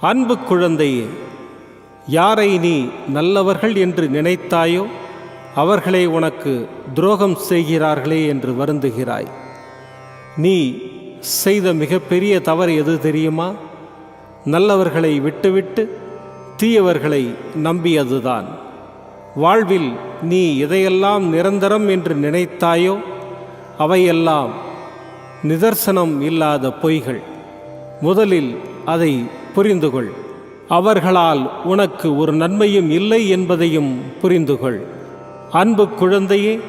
அன்பு குழந்தையே யாரை நீ நல்லவர்கள் என்று நினைத்தாயோ அவர்களை உனக்கு துரோகம் செய்கிறார்களே என்று வருந்துகிறாய். நீ செய்த மிகப்பெரிய தவறு எது தெரியுமா? நல்லவர்களை விட்டுவிட்டு தீயவர்களை நம்பியதுதான். வாழ்வில் நீ எதையெல்லாம் நிரந்தரம் என்று நினைத்தாயோ அவையெல்லாம் நிதர்சனம் இல்லாத பொய்கள். முதலில் அதை புரிந்து கொள் அவர்களால் உனக்கு ஒரு நன்மையும் இல்லை என்பதையும் புரிந்து கொள் அன்பு குழந்தையே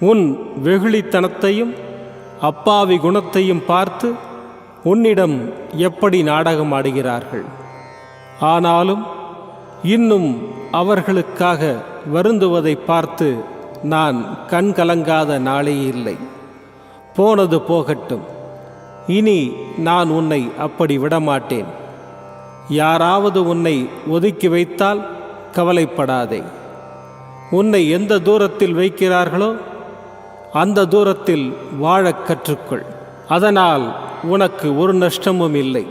உன் வெகுளித்தனத்தையும் அப்பாவி குணத்தையும் பார்த்து உன்னிடம் எப்படி நாடகம் ஆடுகிறார்கள்? ஆனாலும் இன்னும் அவர்களுக்காக வருந்துவதை பார்த்து நான் கண் கலங்காத நாளே இல்லை. போனது போகட்டும். இனி நான் உன்னை அப்படி விடமாட்டேன். யாராவது உன்னை ஒதுக்கி வைத்தால் கவலைப்படாதே. உன்னை எந்த தூரத்தில் வைக்கிறார்களோ அந்த தூரத்தில் வாழக் கற்றுக்கொள். அதனால் உனக்கு ஒரு நஷ்டமும் இல்லை.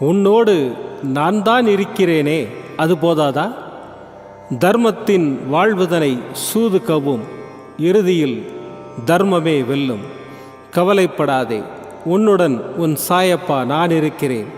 உன்னோடு நான் தான் இருக்கிறேனே அது போதாதா? தர்மத்தின் வாழ்வுதனை சூது கவும் இறுதியில் தர்மமே வெல்லும். கவலைப்படாதே உன்னுடன் உன் சாயப்பா நான் இருக்கிறேன்.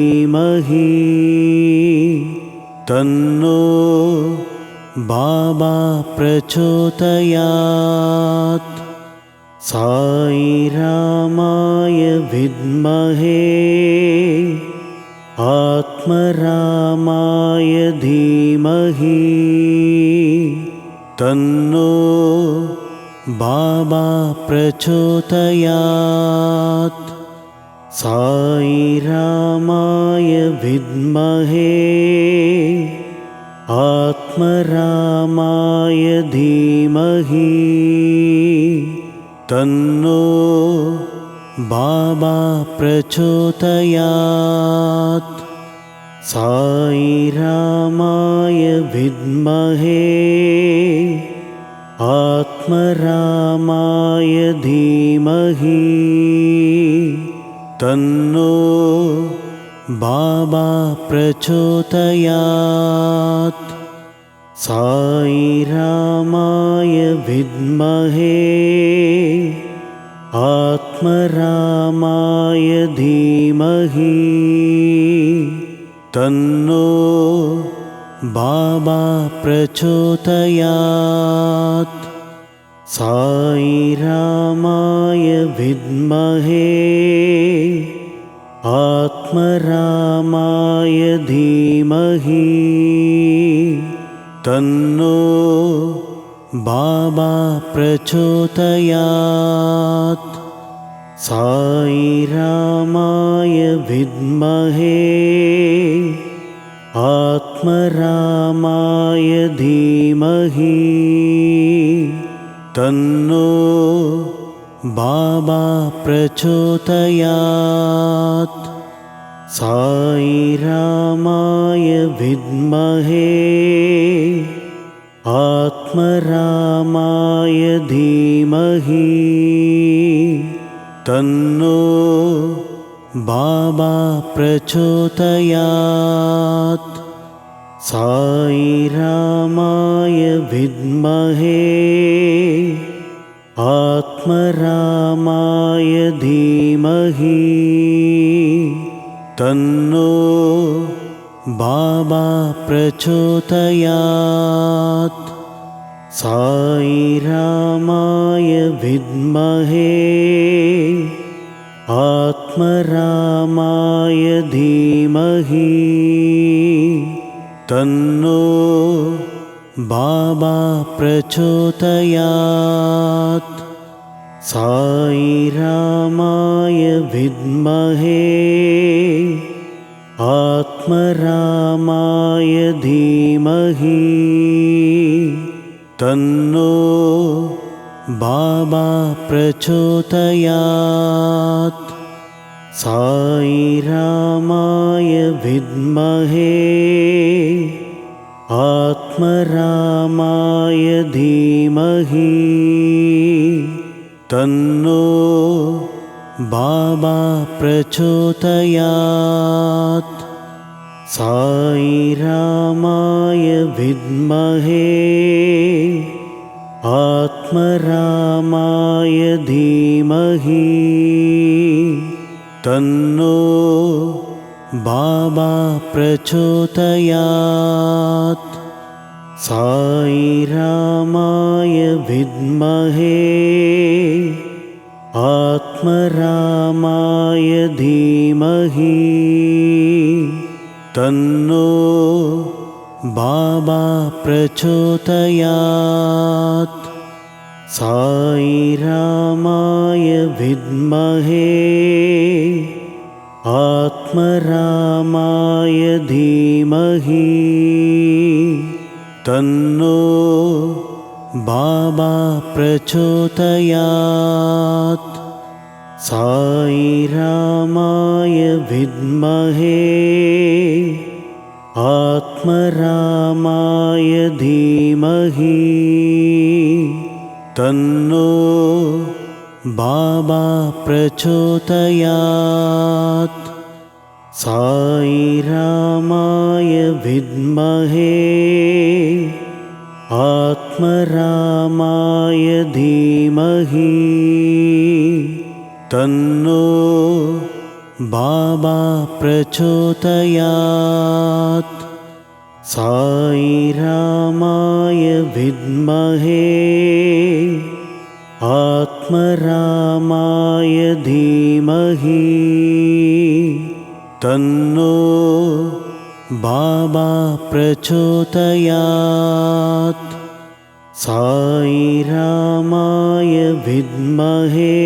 तन्नो बाबा प्रचोदयात्। साई रामाय विद्महे आत्मरामाय धीमहि। तन्नो बाबा प्रचोदयात्। साई रामाय विद्महे आत्मरामाय धीमहि तन्नो बाबा प्रचोदयात्। साई रामाय विद्महे आत्मरामाय धीमहि तन्नो बाबा प्रचोदयात्। साई रामाय विद्महे। आत्मरामाय धीमहि। तन्नो बाबा प्रचोदयात्। साई रामाय विद्महे आत्मरामाय धीमहि तन्नो बाबा प्रचोदयात्। साई रामाय विद्महे आत्मरामाय धीमहि तन्नो बाबा प्रचोदयात् साई रामाय विद्महे। आत्मरामाय धीमहि। तन्नो बाबा प्रचोदयात्। साई रामाय विद्महे। आत्मरामाय धीमहि तन्नो बाबा प्रचोदयात्। साई रामाय विद्महे आत्मरामाय धीमहि। तन्नो बाबा प्रचोदयात्। साई रामाय विद्महे आत्मरामाय धीमहि तन्नो बाबा प्रचोदयात्। साई रामाय विद्महे आत्मरामाय धीमहि तन्नो बाबा प्रचोदयात्। साई रामाय विद्महे। आत्मरामाय धीमहि। तन्नो बाबा प्रचोदयात्। साई रामाय विद्महे आत्मरामाय धीमहि तन्नो बाबा प्रचोदयात्। साई रामाय विद्महे आत्मरामाय धीमहि तन्नो बाबा प्रचोदयात् साई रामाय विद्महे आत्मरामाय धीमहि। तन्नो बाबा प्रचोदयात्। साईरामाय विद्महे आत्मरामाय धीमहि तन्नो बाबा प्रचोदयात्। साईरामाय विद्महे आत्मरामाय धीमहि। तन्नो बाबा प्रचोदयात्। साईरामाय विद्महे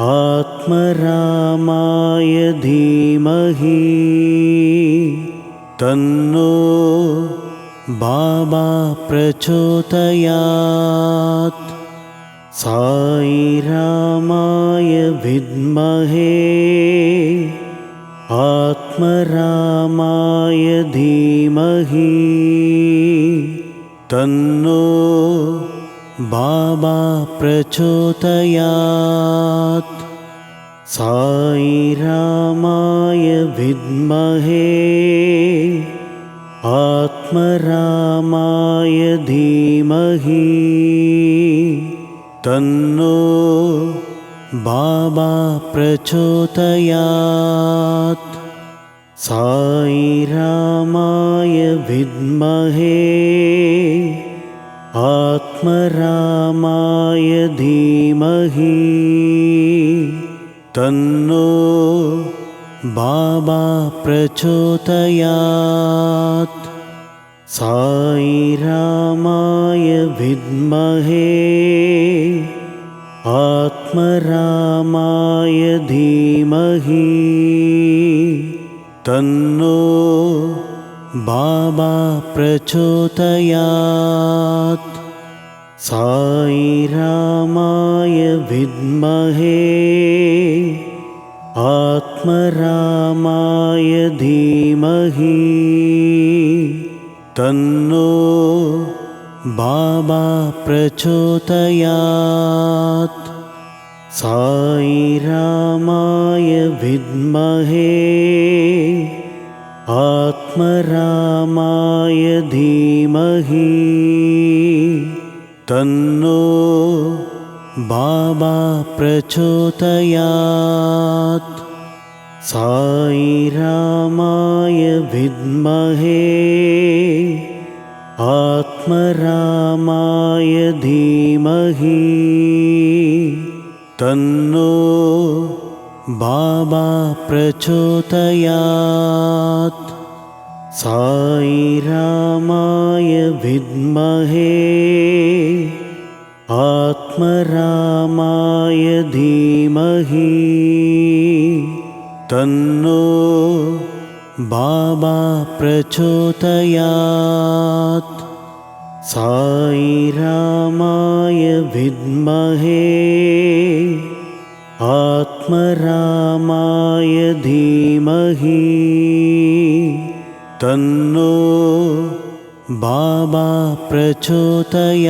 आत्मरामाय धीमहि तन्नो बाबा प्रचोदयात्। साईरामाय विद्महे आत्मरामाय धीमहि तन्नो बाबा प्रचोदयात्। साईरामाय विद्महे। आत्मरामाय धीमहि। तन्नो बाबा प्रचोदयात्। साईरामाय विद्महे आत्मरामाय धीमहि तन्नो बाबा प्रचोदयात्। साईरामाय विद्महे आत्मरामाय धीमहि तन्नो बाबा प्रचोदयात् साईरामाय विद्महे आत्मरामाय धीमहि तन्नो बाबा प्रचोदयात्। साईरामाय विद्महे आत्मरामाय धीमहि तन्नो बाबा प्रचोदयात्। साईरामाय विद्महे आत्मरामाय धीमहि। तन्नो बाबा प्रचोदयात्। साईरामाय विद्महे आत्मरामाय धीमहि तन्नो बाबा प्रचोदयात्। साईरामाय विद्महे आत्मरामाय धीमहि तन्नो बाबा प्रचोदयात्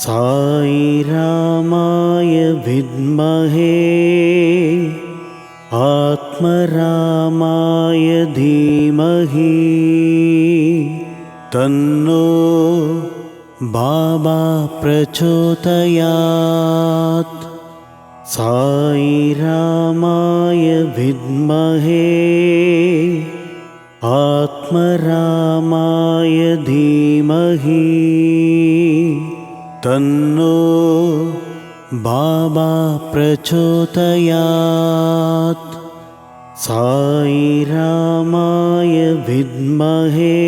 साईरामाय विद्महे आत्मरामाय धीमहि तन्नो बाबा प्रचोदयात्। साईरामाय विद्महे आत्मरामाय तन्नो बाबा प्रचोदयात्। साईरामाय विद्महे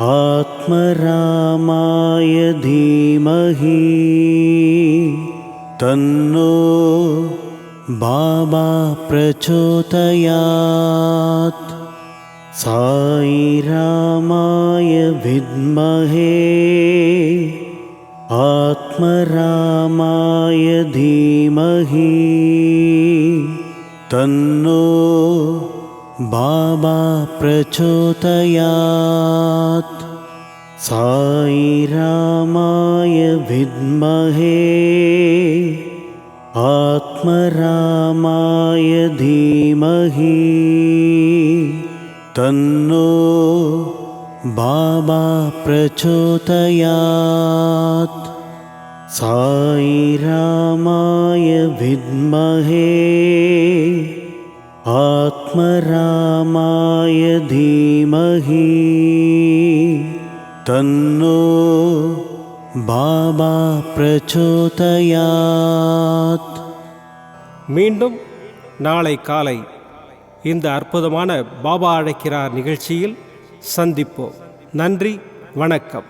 आत्मरामाय धीमहि। तन्नो बाबा प्रचोदयात्। साईरामाय विद्महे आत्मरामाय धीमहि तन्नो बाबा प्रचोदयात्। साईरामाय विद्महे आत्मरामाय धीमहि तन्नो बाबा प्रचोदयात् साईरामाय विद्महे आत्मरामाय धीमहि तन्नो बाबा प्रचोदयात् மீண்டும் நாளை காலை இந்த அற்புதமான பாபா அழைக்கிறார் நிகழ்ச்சியில் சந்திப்போம் நன்றி வணக்கம்